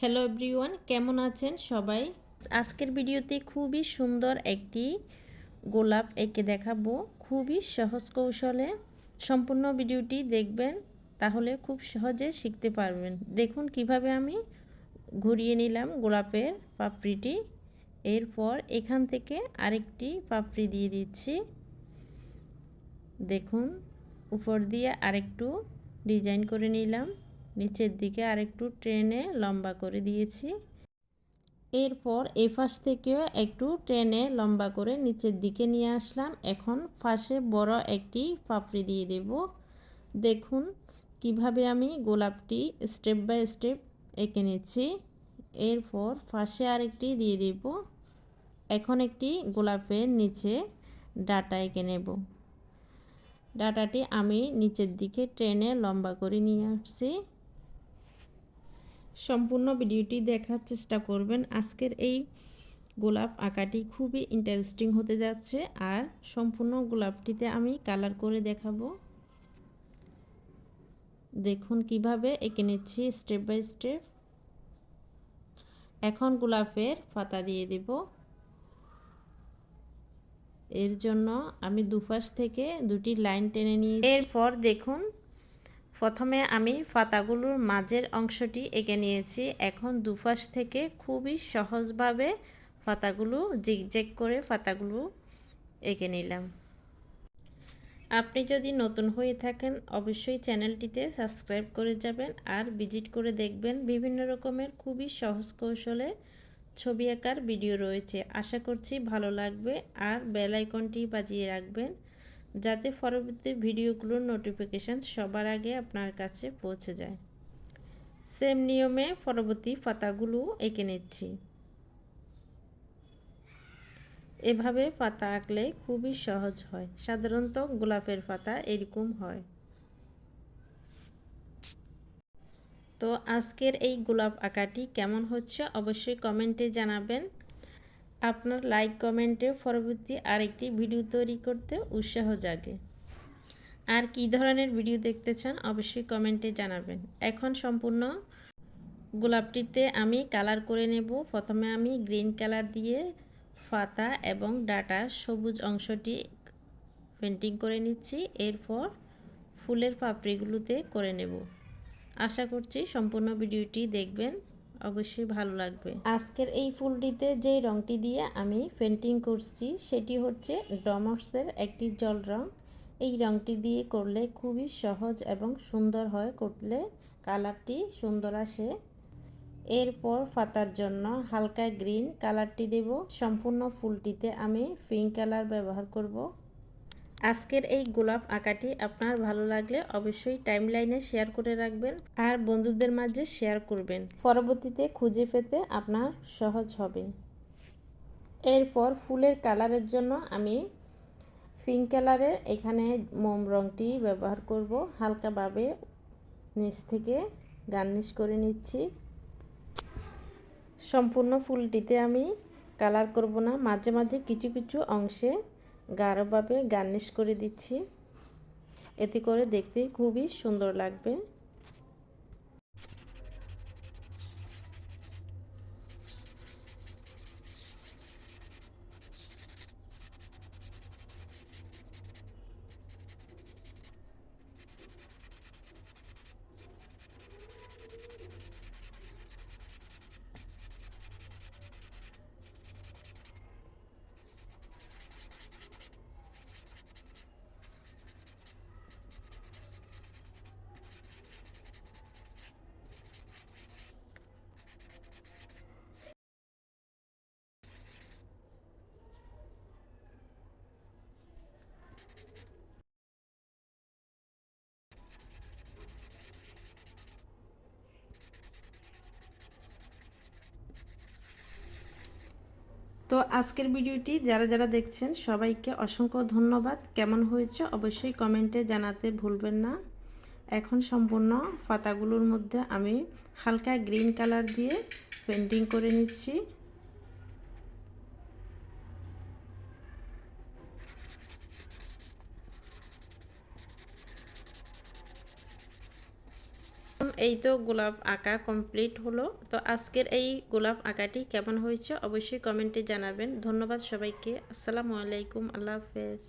Hello everyone কেমন আছেন সবাই? আজকের ভিডিওতে খুবই সুন্দর একটি গোলাপ এঁকে দেখাবো। খুবই সহজ কৌশলে সম্পূর্ণ ভিডিওটি দেখবেন, তাহলে খুব সহজে শিখতে পারবেন। দেখুন কীভাবে আমি ঘুরিয়ে নিলাম গোলাপের পাপড়িটি। এরপর এখান থেকে আরেকটি পাপড়ি দিয়ে দিচ্ছি। দেখুন, উপর দিয়ে আরেকটু ডিজাইন করে নিলাম। নিচের দিকে আরেকটু ট্রেনে লম্বা করে দিয়েছি। এরপর এ ফাঁস থেকেও একটু ট্রেনে লম্বা করে নিচের দিকে নিয়ে আসলাম। এখন ফাঁসে বড় একটি পাপড়ি দিয়ে দেব। দেখুন কীভাবে আমি গোলাপটি স্টেপ বাই স্টেপ এঁকে নিচ্ছি। এরপর ফাঁসে আরেকটি দিয়ে দেব। এখন একটি গোলাপের নিচে ডাটা এঁকে নেব। ডাটাটি আমি নিচের দিকে ট্রেনে লম্বা করে নিয়ে আসছি। সম্পূর্ণ ভিডিওটি দেখার চেষ্টা করবেন। আজকের এই গোলাপ আঁকাটি খুবই ইন্টারেস্টিং হতে যাচ্ছে আর সম্পূর্ণ গোলাপটিতে আমি কালার করে দেখাবো। দেখুন কীভাবে এঁকে নিচ্ছি স্টেপ বাই স্টেপ এখন গোলাপের পাতা দিয়ে দেব। এর জন্য আমি দুপাশ থেকে দুটি লাইন টেনে নিয়ে এরপর দেখুন প্রথমে আমি পাতাগুলোর মাঝের অংশটি এঁকে নিয়েছি। এখন দুপাশ থেকে খুবই সহজভাবে পাতাগুলো জিগজ্যাগ করে পাতাগুলো এঁকে নিলাম। আপনি যদি নতুন হয়ে থাকেন, অবশ্যই চ্যানেলটিতে সাবস্ক্রাইব করে যাবেন আর ভিজিট করে দেখবেন বিভিন্ন রকমের খুবই সহজ কৌশলে ছবি আঁকার ভিডিও রয়েছে। আশা করছি ভালো লাগবে আর বেল আইকনটি বাজিয়ে রাখবেন। যাতে পরবর্তী ভিডিওগুলোর নোটিফিকেশান সবার আগে আপনার কাছে পৌঁছে যায়। সেম নিয়মে পরবর্তী পাতাগুলো এঁকে নিচ্ছি। এভাবে পাতা আঁকলে খুবই সহজ হয়। সাধারণত গোলাপের পাতা এরকম হয়। তো আজকের এই গোলাপ আঁকাটি কেমন হচ্ছে অবশ্যই কমেন্টে জানাবেন। আপনার লাইক কমেন্টে পরবর্তী আরেকটি ভিডিও তৈরি করতে উৎসাহ জাগে। আর কি ধরনের ভিডিও দেখতে চান অবশ্যই কমেন্টে জানাবেন। এখন সম্পূর্ণ গোলাপটিতে আমি কালার করে নেব। প্রথমে আমি গ্রিন কালার দিয়ে পাতা এবং ডাটার সবুজ অংশটি পেন্টিং করে নিচ্ছি। এরপর ফুলের পাপড়িগুলোতে করে নেব। আশা করছি সম্পূর্ণ ভিডিওটি দেখবেন। অবশ্যই ভালো লাগবে। আজকের এই ফুলটিতে যেই রঙটি দিয়ে আমি পেন্টিং করছি, সেটি হচ্ছে ডমসের একটি জল রং। এই রঙটি দিয়ে করলে খুবই সহজ এবং সুন্দর হয়, করলে কালারটি সুন্দর আসে। এরপর ফাতার জন্য হালকা গ্রিন কালারটি দেব। সম্পূর্ণ ফুলটিতে আমি পিঙ্ক কালার ব্যবহার করব। আজকের এই গোলাপ আঁকাটি আপনার ভালো লাগলে অবশ্যই টাইম লাইনে শেয়ার করে রাখবেন আর বন্ধুদের মাঝে শেয়ার করবেন। পরবর্তীতে খুঁজে পেতে আপনার সহজ হবে। এরপর ফুলের কালারের জন্য আমি পিঙ্ক কালারের এখানে মোম রঙটি ব্যবহার করব। হালকাভাবে নিচ থেকে গার্নিশ করে নিচ্ছি। সম্পূর্ণ ফুলটিতে আমি কালার করব না। মাঝে মাঝে কিছু কিছু অংশে গাঢ়ভাবে গার্নিশ করে দিচ্ছি। এতে করে দেখতে খুবই সুন্দর লাগবে। তো আজকের ভিডিওটি যারা যারা দেখছেন, সবাইকে অসংখ্য ধন্যবাদ। কেমন হয়েছে অবশ্যই কমেন্টে জানাতে ভুলবেন না। এখন সম্পূর্ণ পাতাগুলোর মধ্যে আমি হালকা গ্রিন কালার দিয়ে পেন্টিং করে নিচ্ছি। এই তো গোলাপ আঁকা কমপ্লিট হলো। তো আজকের এই গোলাপ আঁকাটি কেমন হয়েছে অবশ্যই কমেন্টে জানাবেন। ধন্যবাদ সবাইকে। আসসালামু আলাইকুম। আল্লাহ হাফেজ।